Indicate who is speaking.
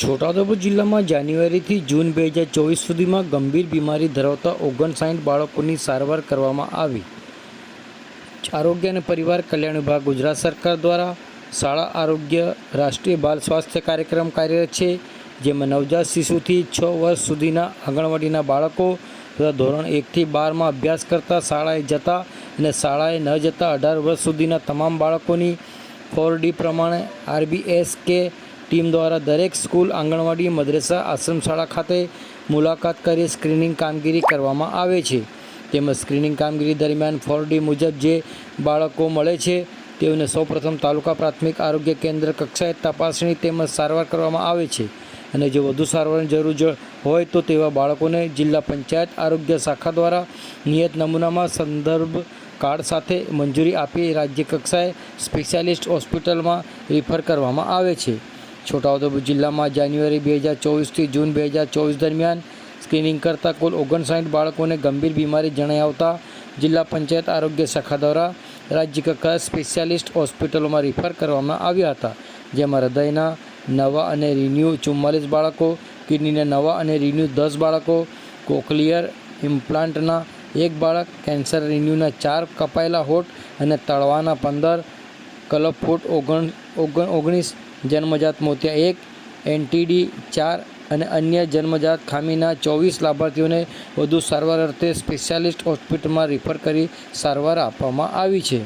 Speaker 1: છોટાઉદેપુર જિલ્લામાં જાન્યુઆરીથી જૂન બે હજાર ચોવીસ સુધીમાં ગંભીર બીમારી ધરાવતા ઓગણસાઠ બાળકોની સારવાર કરવામાં આવી. આરોગ્ય અને પરિવાર કલ્યાણ વિભાગ ગુજરાત સરકાર દ્વારા શાળા આરોગ્ય રાષ્ટ્રીય બાલ સ્વાસ્થ્ય કાર્યક્રમ કાર્યરત છે, જેમાં નવજાત શિશુથી છ વર્ષ સુધીના આંગણવાડીના બાળકો તથા ધોરણ એકથી બારમાં અભ્યાસ કરતા શાળાએ જતા અને શાળાએ ન જતા અઢાર વર્ષ સુધીના તમામ બાળકોની ફોર ડી પ્રમાણે આરબીએસ કે ટીમ દ્વારા દરેક સ્કૂલ, આંગણવાડી, મદ્રેસા આશ્રમ શાળા ખાતે મુલાકાત કરી સ્ક્રીનિંગ કામગીરી કરવામાં આવે છે. તેમજ સ્ક્રીનિંગ કામગીરી દરમિયાન ફોર મુજબ જે બાળકો મળે છે, તેઓને સૌપ્રથમ તાલુકા પ્રાથમિક આરોગ્ય કેન્દ્ર કક્ષાએ તપાસણી તેમજ સારવાર કરવામાં આવે છે. અને જો વધુ સારવારની જરૂર હોય તો તેવા બાળકોને જિલ્લા પંચાયત આરોગ્ય શાખા દ્વારા નિયત નમૂનામાં સંદર્ભ કાર્ડ સાથે મંજૂરી આપી રાજ્ય કક્ષાએ સ્પેશિયાલિસ્ટ હોસ્પિટલમાં રિફર કરવામાં આવે છે. છોટાઉદેપુર જિલ્લામાં જાન્યુઆરી બે હજાર ચોવીસથી જૂન બે હજાર ચોવીસ દરમિયાન સ્ક્રીનિંગ કરતા કુલ ઓગણસાઠ બાળકોને ગંભીર બીમારી જણાઈ આવતા જિલ્લા પંચાયત આરોગ્ય શાખા દ્વારા રાજ્ય કક્ષા સ્પેશિયાલિસ્ટ હોસ્પિટલોમાં રિફર કરવામાં આવ્યા હતા, જેમાં હૃદયના નવા અને રિન્યુ ચુમ્માલીસ બાળકો, કિડનીના નવા અને રિન્યુ દસ બાળકો, કોકલિયર ઇમ્પ્લાન્ટના એક બાળક, કેન્સર રિન્યુના ચાર કપાયેલા હોઠ અને તળવાના પંદર, કલપ ફૂટ ઓગણ ઓગણ ઓગણીસ જન્મજાત મોતિયા એક, એનટીડી ચાર અને અન્ય જન્મજાત ખામીના ચોવીસ લાભાર્થીઓને વધુ સારવાર અર્થે સ્પેશિયાલિસ્ટ હોસ્પિટલમાં રિફર કરી સારવાર આપવામાં આવી છે.